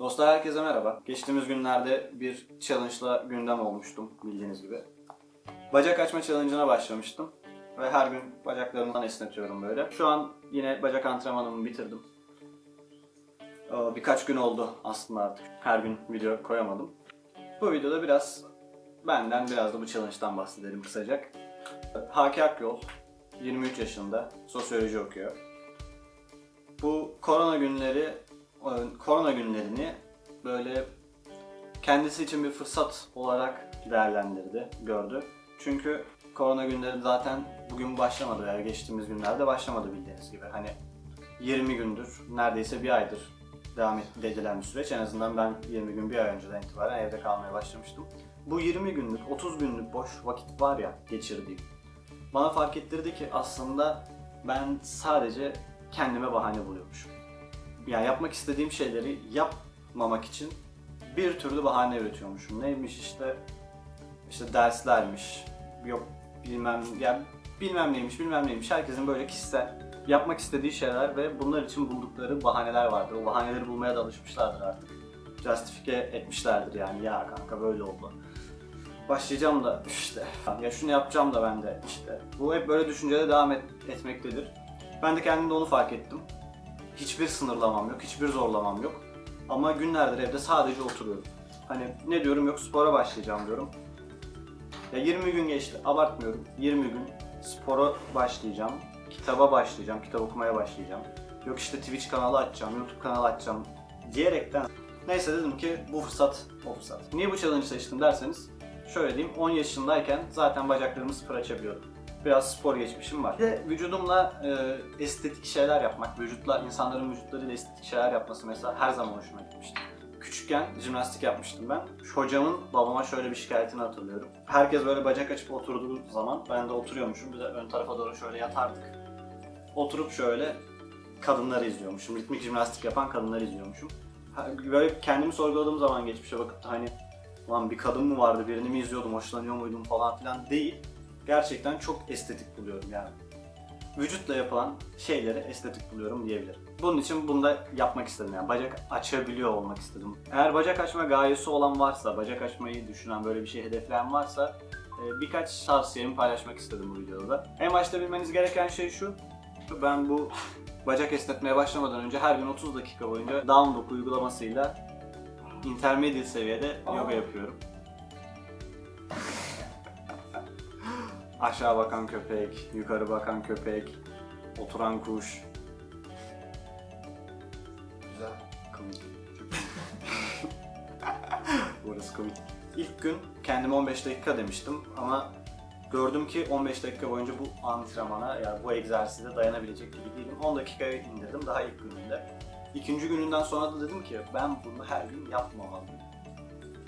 Dostlar herkese merhaba. Geçtiğimiz günlerde bir challenge'la gündem olmuştum bildiğiniz gibi. Bacak açma challenge'ına başlamıştım. Ve her gün bacaklarımdan esnetiyorum böyle. Şu an yine bacak antrenmanımı bitirdim. Birkaç gün oldu aslında artık. Her gün video koyamadım. Bu videoda biraz benden biraz da bu challenge'dan bahsedelim kısaca. Haki Akyol, 23 yaşında, sosyoloji okuyor. Bu korona günleri, korona günlerini böyle kendisi için bir fırsat olarak değerlendirdi, gördü. Çünkü korona günleri zaten bugün başlamadı veya geçtiğimiz günlerde başlamadı bildiğiniz gibi. Hani 20 gündür, neredeyse bir aydır devam edilen bir süreç. En azından ben 20 gün bir ay önceden itibaren evde kalmaya başlamıştım. Bu 20 günlük, 30 günlük boş vakit var ya geçirdiğim. Bana fark ettirdi ki aslında ben sadece kendime bahane buluyormuşum. Yani yapmak istediğim şeyleri yapmamak için bir türlü bahane üretiyormuşum. Neymiş işte işte derslermiş, yok bilmem yani bilmem neymiş, bilmem neymiş. Herkesin böyle kişisel yapmak istediği şeyler ve bunlar için buldukları bahaneler vardır. O bahaneleri bulmaya da alışmışlardır artık. Justifike etmişlerdir yani ya kanka böyle oldu. Başlayacağım da işte ya şunu yapacağım da ben de işte. Bu hep böyle düşüncede devam et, etmektedir. Ben de kendimde onu fark ettim. Hiçbir sınırlamam yok, hiçbir zorlamam yok. Ama günlerdir evde sadece oturuyorum. Hani ne diyorum yok spora başlayacağım diyorum. Ya 20 gün geçti, abartmıyorum. 20 gün spora başlayacağım, kitaba başlayacağım, kitap okumaya başlayacağım. Yok işte Twitch kanalı açacağım, YouTube kanalı açacağım diyerekten Neyse dedim ki bu fırsat o fırsat. Niye bu challenge seçtim derseniz şöyle diyeyim 10 yaşındayken zaten bacaklarımı sıfır açabiliyordum. Biraz spor geçmişim var. Bir de vücudumla e, estetik şeyler yapmak, vücutla insanların vücutlarıyla estetik şeyler yapması mesela her zaman hoşuma gitmişti. Küçükken jimnastik yapmıştım ben. Hocamın babama şöyle bir şikayetini hatırlıyorum. Herkes böyle bacak açıp oturduğu zaman ben de oturuyormuşum. Bir de ön tarafa doğru şöyle yatardık. Oturup şöyle kadınları izliyormuşum. Ritmik jimnastik yapan kadınları izliyormuşum. Böyle kendimi sorguladığım zaman geçmişe bakıp da hani lan bir kadın mı vardı birini mi izliyordum hoşlanıyor muydum falan filan değil. Gerçekten çok estetik buluyorum yani. Vücutla yapılan şeyleri estetik buluyorum diyebilirim. Bunun için bunu da yapmak istedim yani bacak açabiliyor olmak istedim. Eğer bacak açma gayesi olan varsa, bacak açmayı düşünen böyle bir şey hedefleyen varsa e, birkaç tavsiyemi paylaşmak istedim bu videoda. En başta bilmeniz gereken şey şu. Ben bu bacak esnetmeye başlamadan önce her gün 30 dakika boyunca down dog uygulamasıyla intermediate seviyede yoga yapıyorum. Aşağı bakan köpek, yukarı bakan köpek, oturan kuş. Güzel. Komik. Burası komik. İlk gün kendime 15 dakika demiştim ama gördüm ki 15 dakika boyunca bu antrenmana yani bu egzersize dayanabilecek gibi değilim. 10 dakikaya indirdim daha ilk gününde. İkinci gününden sonra da dedim ki ben bunu her gün yapmamalıyım.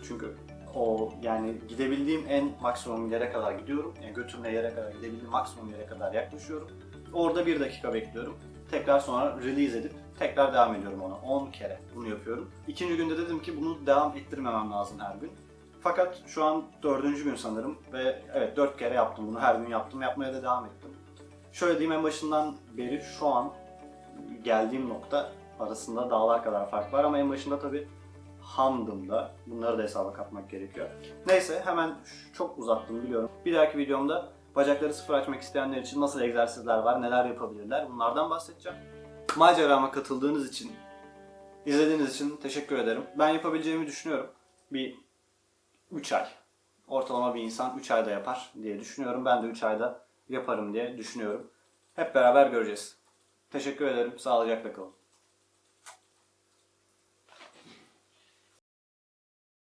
Çünkü o yani gidebildiğim en maksimum yere kadar gidiyorum. Yani götürme yere kadar gidebildiğim maksimum yere kadar yaklaşıyorum. Orada bir dakika bekliyorum. Tekrar sonra release edip tekrar devam ediyorum ona. 10 kere bunu yapıyorum. İkinci günde dedim ki bunu devam ettirmemem lazım her gün. Fakat şu an dördüncü gün sanırım ve evet dört kere yaptım bunu. Her gün yaptım. Yapmaya da devam ettim. Şöyle diyeyim en başından beri şu an geldiğim nokta arasında dağlar kadar fark var ama en başında tabii hamdım da. Bunları da hesaba katmak gerekiyor. Neyse hemen çok uzattım biliyorum. Bir dahaki videomda bacakları sıfır açmak isteyenler için nasıl egzersizler var, neler yapabilirler bunlardan bahsedeceğim. Macerama katıldığınız için, izlediğiniz için teşekkür ederim. Ben yapabileceğimi düşünüyorum. Bir 3 ay. Ortalama bir insan 3 ayda yapar diye düşünüyorum. Ben de 3 ayda yaparım diye düşünüyorum. Hep beraber göreceğiz. Teşekkür ederim. Sağlıcakla kalın.